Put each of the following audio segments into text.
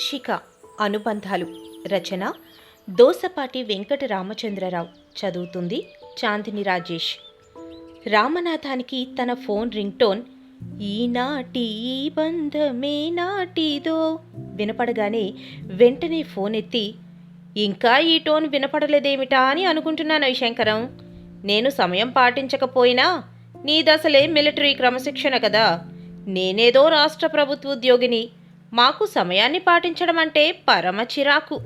శీర్షిక అనుబంధాలు రచన దోసపాటి వెంకట రామచంద్రరావు చదువుతుంది చాందిని రాజేష్. రామనాథానికి తన ఫోన్ రింగ్టోన్ ఈనాటి ఈ బంధమే నాటిదో వినపడగానే వెంటనే ఫోన్ ఎత్తి ఇంకా ఈ టోన్ వినపడలేదేమిటా అని అనుకుంటున్నాను శంకరం నేను సమయం పాటించకపోయినా నీదసలే మిలిటరీ క్రమశిక్షణ కదా. నేనేదో రాష్ట్ర ప్రభుత్వ ఉద్యోగిని మాకు సమయాన్ని పాటించడం అంటే పరమ చిరాకు.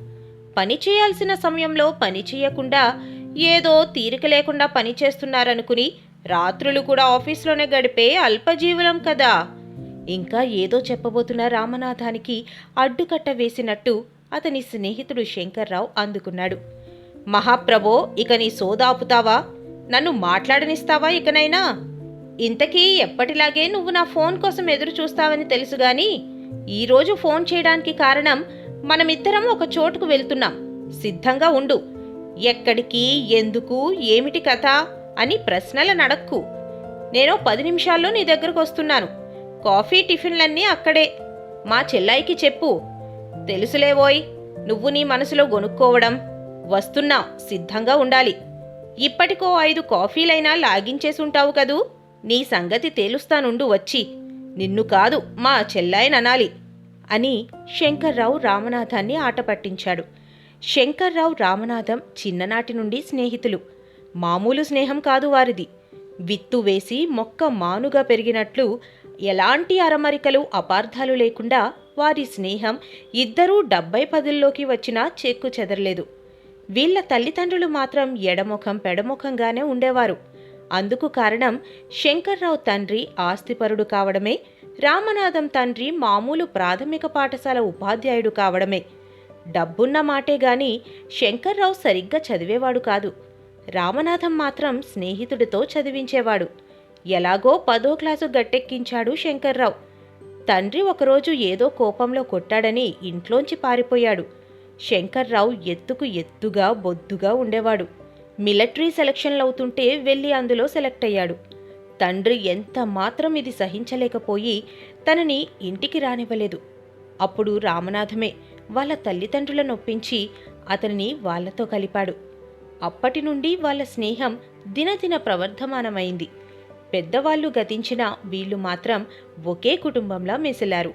పని చేయాల్సిన సమయంలో పని చేయకుండా ఏదో తీరిక లేకుండా పని చేస్తున్నారనుకుని రాత్రులు కూడా ఆఫీస్లోనే గడిపే అల్పజీవులం కదా. ఇంకా ఏదో చెప్పబోతున్న రామనాథానికి అడ్డుకట్ట వేసినట్టు అతని స్నేహితుడు శంకర్రావు అందుకున్నాడు. మహాప్రభో ఇక నీ సోదాపుతావా నన్ను మాట్లాడనిస్తావా ఇకనైనా? ఇంతకీ ఎప్పటిలాగే నువ్వు నా ఫోన్ కోసం ఎదురు చూస్తావని తెలుసు కానీ ఈరోజు ఫోన్ చేయడానికి కారణం మనమిద్దరం ఒక చోటుకు వెళ్తున్నాం. సిద్ధంగా ఉండు. ఎక్కడికి ఎందుకు ఏమిటి కథ అని ప్రశ్నల నడక్కు. నేను పది నిమిషాల్లో నీ దగ్గరకు వస్తున్నాను. కాఫీ టిఫిన్లన్నీ అక్కడే. మా చెల్లాయికి చెప్పు. తెలుసులేవోయ్ నువ్వు నీ మనసులో గొనుక్కోవడం. వస్తున్నా సిద్ధంగా ఉండాలి. ఇప్పటికో ఐదు కాఫీలైనా లాగించేసి ఉంటావు కదూ? నీ సంగతి తేలుస్తానుండు వచ్చి. నిన్ను కాదు మా చెల్లాయననాలి అని శంకర్రావు రామనాథాన్ని ఆట పట్టించాడు. శంకర్రావు రామనాథం చిన్ననాటి నుండి స్నేహితులు. మామూలు స్నేహం కాదు వారిది. విత్తు వేసి మొక్క మానుగా పెరిగినట్లు ఎలాంటి అరమరికలు అపార్థాలు లేకుండా వారి స్నేహం ఇద్దరూ డెబ్బై పదుల్లోకి వచ్చినా చెక్కు చెదరలేదు. వీళ్ళ తల్లిదండ్రులు మాత్రం ఎడముఖం పెడముఖంగానే ఉండేవారు. అందుకు కారణం శంకర్రావు తండ్రి ఆస్తిపరుడు కావడమే రామనాథం తండ్రి మామూలు ప్రాథమిక పాఠశాల ఉపాధ్యాయుడు కావడమే. డబ్బున్న మాటే గాని శంకర్రావు సరిగ్గా చదివేవాడు కాదు. రామనాథం మాత్రం స్నేహితుడితో చదివించేవాడు. ఎలాగో పదో క్లాసు గట్టెక్కించాడు శంకర్రావు. తండ్రి ఒకరోజు ఏదో కోపంలో కొట్టాడని ఇంట్లోంచి పారిపోయాడు. శంకర్రావు ఎత్తుకు ఎత్తుగా బొద్దుగా ఉండేవాడు. మిలిటరీ సెలక్షన్లు అవుతుంటే వెళ్ళి అందులో సెలెక్ట్ అయ్యాడు. తండ్రి ఎంత మాత్రం ఇది సహించలేకపోయి తనని ఇంటికి రానివ్వలేదు. అప్పుడు రామనాథమే వాళ్ళ తల్లిదండ్రులను ఒప్పించి అతనిని వాళ్ళతో కలిపాడు. అప్పటి నుండి వాళ్ళ స్నేహం దినదిన ప్రవర్ధమానమైంది. పెద్దవాళ్ళు గతించిన వీళ్ళు మాత్రం ఒకే కుటుంబంలా మెసిలారు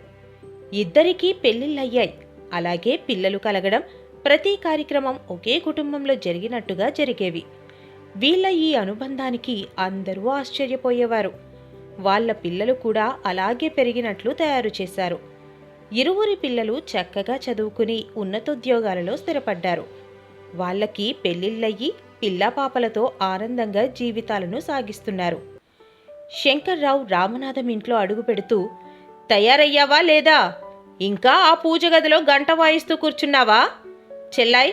ఇద్దరికీ పెళ్ళిళ్ళయ్యాయి అలాగే పిల్లలు కలగడం ప్రతి కార్యక్రమం ఒకే కుటుంబంలో జరిగినట్టుగా జరిగేవి. వీళ్ళ ఈ అనుబంధానికి అందరూ ఆశ్చర్యపోయేవారు. వాళ్ళ పిల్లలు కూడా అలాగే పెరిగినట్లు తయారు చేశారు. ఇరువురి పిల్లలు చక్కగా చదువుకుని ఉన్నతోద్యోగాలలో స్థిరపడ్డారు. వాళ్ళకి పెళ్ళిళ్ళయ్యి పిల్లాపాపలతో ఆనందంగా జీవితాలను సాగిస్తున్నారు. శంకర్రావు రామనాథం ఇంట్లో అడుగు పెడుతూ తయారయ్యావా లేదా? ఇంకా ఆ పూజ గదిలో గంట వాయిస్తూ కూర్చున్నావా? చెల్లాయ్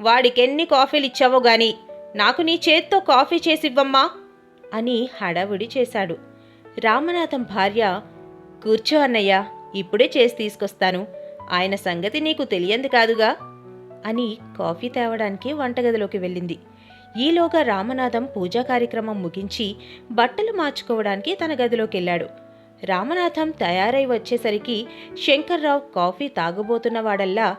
వాడికెన్ని కాఫీలు ఇచ్చావో గాని నాకు నీ చేత్తో కాఫీ చేసివ్వమ్మా అని హడావుడి చేశాడు. రామనాథం భార్య కూర్చో అన్నయ్య ఇప్పుడే చేసి తీసుకొస్తాను. ఆయన సంగతి నీకు తెలియంది కాదుగా అని కాఫీ తేవడానికి వంటగదిలోకి వెళ్ళింది. ఈలోగా రామనాథం పూజా కార్యక్రమం ముగించి బట్టలు మార్చుకోవడానికి తన గదిలోకి వెళ్ళాడు రామనాథం తయారై వచ్చేసరికి శంకర్రావు కాఫీ తాగబోతున్నవాడల్లా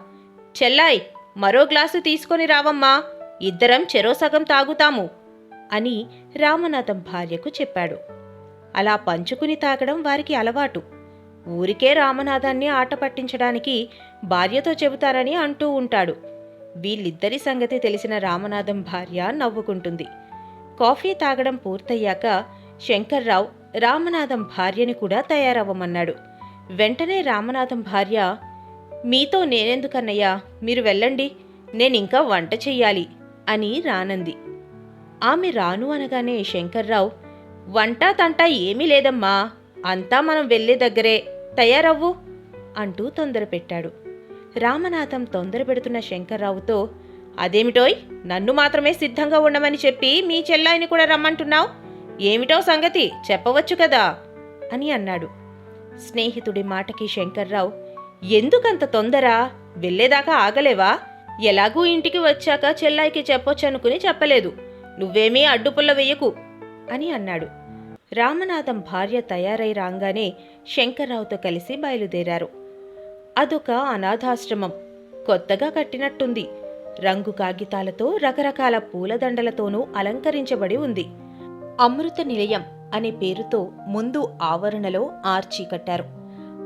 చెల్లాయ్ మరో గ్లాసు తీసుకొని రావమ్మా. ఇద్దరం చెరో సగం తాగుతాము అని రామనాథం భార్యకు చెప్పాడు. అలా పంచుకుని తాగడం వారికి అలవాటు. ఊరికే రామనాథాన్ని ఆట పట్టించడానికి భార్యతో చెబుతారని అంటూ ఉంటాడు. వీళ్ళిద్దరి సంగతి తెలిసిన రామనాథం భార్య నవ్వుకుంటుంది. కాఫీ తాగడం పూర్తయ్యాక శంకర్రావు రామనాథం భార్యని కూడా తయారవ్వమన్నాడు. వెంటనే రామనాథం భార్య మీతో నేనెందుకన్నయ్యా? మీరు వెళ్ళండి. నేనింకా వంట చెయ్యాలి అని రానంది. ఆమె రాను అనగానే శంకర్రావు వంట తంట ఏమీ లేదమ్మా. అంతా మనం వెళ్ళే దగ్గరే. తయారవ్వు అంటూ తొందర పెట్టాడు. రామనాథం తొందర పెడుతున్న శంకర్రావుతో అదేమిటోయ్? నన్ను మాత్రమే సిద్ధంగా ఉండమని చెప్పి మీ చెల్లాయిని కూడా రమ్మంటున్నావు? ఏమిటో సంగతి? చెప్పవచ్చు కదా? అని అన్నాడు. స్నేహితుడి మాటకి శంకర్రావు ఎందుకంత తొందర? వెళ్ళేదాకా ఆగలేవా? ఎలాగూ ఇంటికి వచ్చాక చెల్లాయికి చెప్పొచ్చనుకుని చెప్పలేదు. నువ్వేమీ అడ్డుపుల్ల వెయ్యకు అని అన్నాడు. రామనాథం భార్య తయారై రాగానే శంకర్రావుతో కలిసి బయలుదేరారు. అదొక అనాథాశ్రమం. కొత్తగా కట్టినట్టుంది. రంగు కాగితాలతో రకరకాల పూలదండలతోనూ అలంకరించబడి ఉంది. అమృత నిలయం అనే పేరుతో ముందు ఆవరణలో ఆర్చి కట్టారు.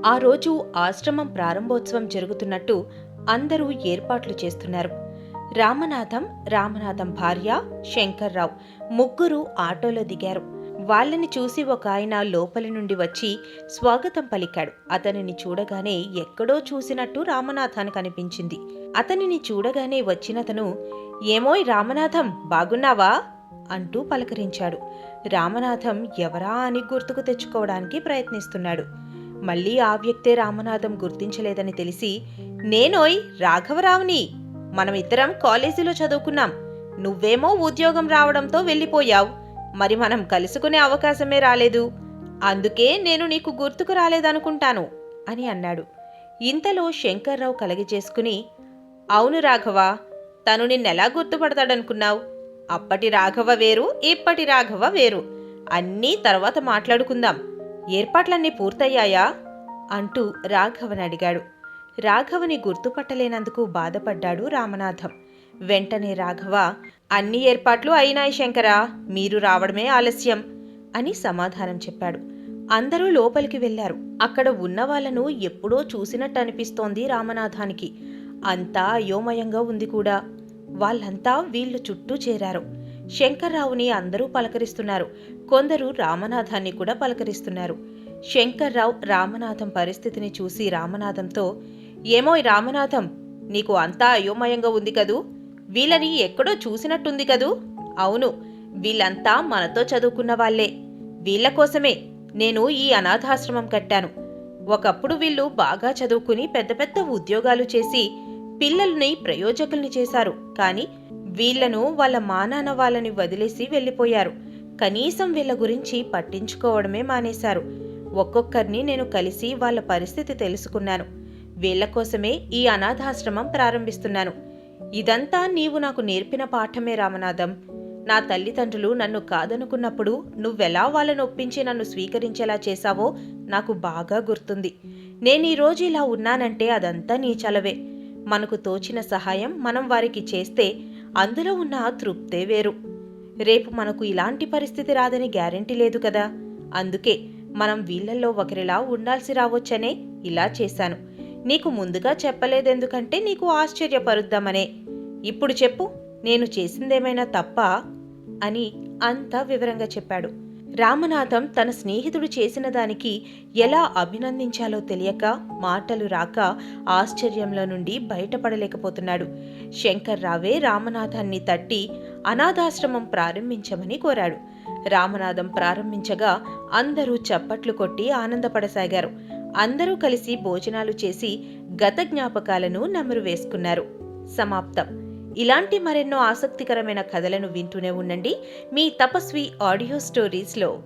ఆ రోజు ఆశ్రమం ప్రారంభోత్సవం జరుగుతున్నట్టు అందరూ ఏర్పాట్లు చేస్తున్నారు. రామనాథం రామనాథం భార్య శంకర్రావు ముగ్గురు ఆటోలో దిగారు. వాళ్ళని చూసి ఒక ఆయన లోపలి నుండి వచ్చి స్వాగతం పలికాడు. అతనిని చూడగానే ఎక్కడో చూసినట్టు రామనాథానికి అనిపించింది. అతనిని చూడగానే వచ్చినతను ఏమోయ్ రామనాథం బాగున్నావా? అంటూ పలకరించాడు. రామనాథం ఎవరా అని గుర్తుకు తెచ్చుకోవడానికి ప్రయత్నిస్తున్నాడు. మళ్ళీ ఆ వ్యక్తే రామనాథం గుర్తించలేదని తెలిసి నేనోయ్ రాఘవరావుని. మనమిద్దరం కాలేజీలో చదువుకున్నాం. నువ్వేమో ఉద్యోగం రావడంతో వెళ్ళిపోయావు. మరి మనం కలుసుకునే అవకాశమే రాలేదు. అందుకే నేను నీకు గుర్తుకు రాలేదనుకుంటాను అని అన్నాడు. ఇంతలో శంకర్రావు కలగజేసుకుని అవును రాఘవ తను నిన్నెలా గుర్తుపడతాడనుకున్నావు? అప్పటి రాఘవ వేరు ఇప్పటి రాఘవ వేరు. అన్నీ తర్వాత మాట్లాడుకుందాం. ఏర్పాట్లన్నీ పూర్తయ్యాయా? అంటూ రాఘవని అడిగాడు. రాఘవని గుర్తుపట్టలేనందుకు బాధపడ్డాడు రామనాథం. వెంటనే రాఘవ అన్ని ఏర్పాట్లు అయినాయి శంకరా మీరు రావడమే ఆలస్యం అని సమాధానం చెప్పాడు. అందరూ లోపలికి వెళ్ళారు అక్కడ ఉన్న వాళ్ళను ఎప్పుడో చూసినట్టు అనిపిస్తోంది రామనాథానికి. అంతా అయోమయంగా ఉంది కూడా. వాళ్ళంతా వీళ్ళు చుట్టూ చేరారు. శంకర్రావుని అందరూ పలకరిస్తున్నారు. కొందరు రామనాథాన్ని కూడా పలకరిస్తున్నారు. శంకర్రావు రామనాథం పరిస్థితిని చూసి రామనాథంతో ఏమోయ్ రామనాథం నీకు అంతా అయోమయంగా ఉంది కదూ? వీళ్ళని ఎక్కడో చూసినట్టుంది కదూ? అవును వీళ్ళంతా మనతో చదువుకున్న వాళ్ళే. వీళ్ళ కోసమే నేను ఈ అనాథాశ్రమం కట్టాను. ఒకప్పుడు వీళ్ళు బాగా చదువుకుని పెద్ద పెద్ద ఉద్యోగాలు చేసి పిల్లల్ని ప్రయోజకుల్ని చేశారు. కానీ వీళ్ళను వాళ్ళ మానాన వాళ్ళని వదిలేసి వెళ్ళిపోయారు. కనీసం వీళ్ళ గురించి పట్టించుకోవడమే మానేశారు. ఒక్కొక్కరిని నేను కలిసి వాళ్ళ పరిస్థితి తెలుసుకున్నాను. వీళ్ళ కోసమే ఈ అనాథాశ్రమం ప్రారంభిస్తున్నాను. ఇదంతా నీవు నాకు నేర్పిన పాఠమే రామనాథం. నా తల్లిదండ్రులు నన్ను కాదనుకున్నప్పుడు నువ్వెలా వాళ్ళను ఒప్పించి నన్ను స్వీకరించేలా చేశావో నాకు బాగా గుర్తుంది. నేను ఈరోజు ఇలా ఉన్నానంటే అదంతా నీ చలవే. మనకు తోచిన సహాయం మనం వారికి చేస్తే అందులో ఉన్న తృప్తే వేరు. రేపు మనకు ఇలాంటి పరిస్థితి రాదని గ్యారెంటీ లేదు కదా. అందుకే మనం వీళ్ళల్లో ఒకరిలా ఉండాల్సి రావచ్చనే ఇలా చేశాను. నీకు ముందుగా చెప్పలేదెందుకంటే నీకు ఆశ్చర్యపరుద్దామనే. ఇప్పుడు చెప్పు నేను చేసిందేమైనా తప్ప? అని అంతా వివరంగా చెప్పాడు. రామనాథం తన స్నేహితుడు చేసిన దానికి ఎలా అభినందించాలో తెలియక మాటలు రాక ఆశ్చర్యంలో నుండి బయటపడలేకపోతున్నాడు. శంకర్ రావే రామనాథాన్ని తట్టి అనాథాశ్రమం ప్రారంభించమని కోరాడు. రామనాథం ప్రారంభించగా అందరూ చప్పట్లు కొట్టి ఆనందపడసాగారు. అందరూ కలిసి భోజనాలు చేసి గత జ్ఞాపకాలను నమరు వేసుకున్నారు. సమాప్తం. ఇలాంటి మరెన్నో ఆసక్తికరమైన కథలను వింటూనే ఉండండి. మీ తపస్వి ఆడియో స్టోరీస్లో.